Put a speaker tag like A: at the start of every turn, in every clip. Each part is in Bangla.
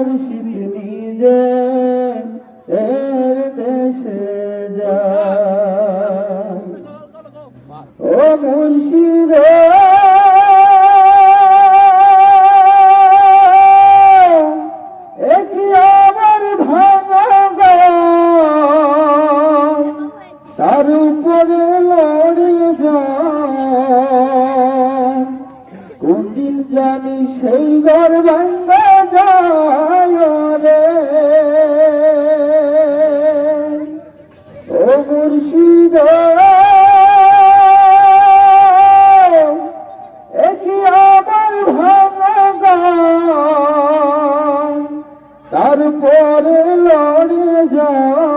A: মুর্শিদ নিজে এর দেশে যায় ও মুর্শিদ তার উপরে লড়ে যায় জানি সেই ঘর যায়। লড়ে যায়।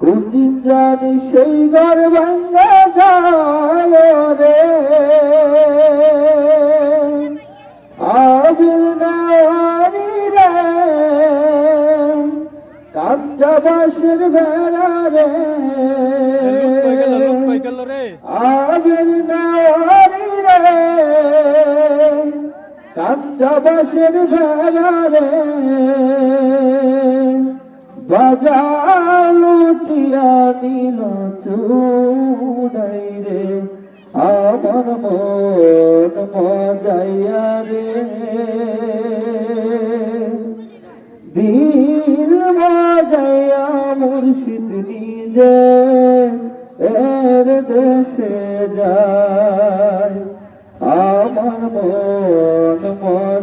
A: কোন দিন জানি সেই ঘর ভাঙ্গা যায় রে। আবির নারী রে। কাঞ্চা বাসের বেড়া রে। কাঞ্চা বাসের বেড়া রে বাজার লুটিয়া নিল চুড়াই রে। আমার মন মজাইয়া রে। দিল মজাইয়া মুর্শিদ নিজে, এর দেশে যায়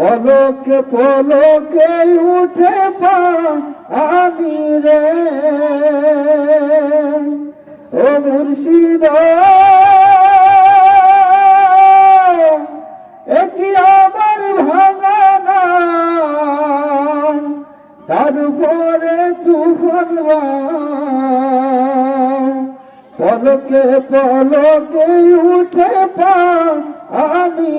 A: পলকে পলকে উঠে পানি রে। ও মুর্শিদ। একই আমার ভাঙা নাম, তারপরে তুফান। পলকে পলকে উঠে পানি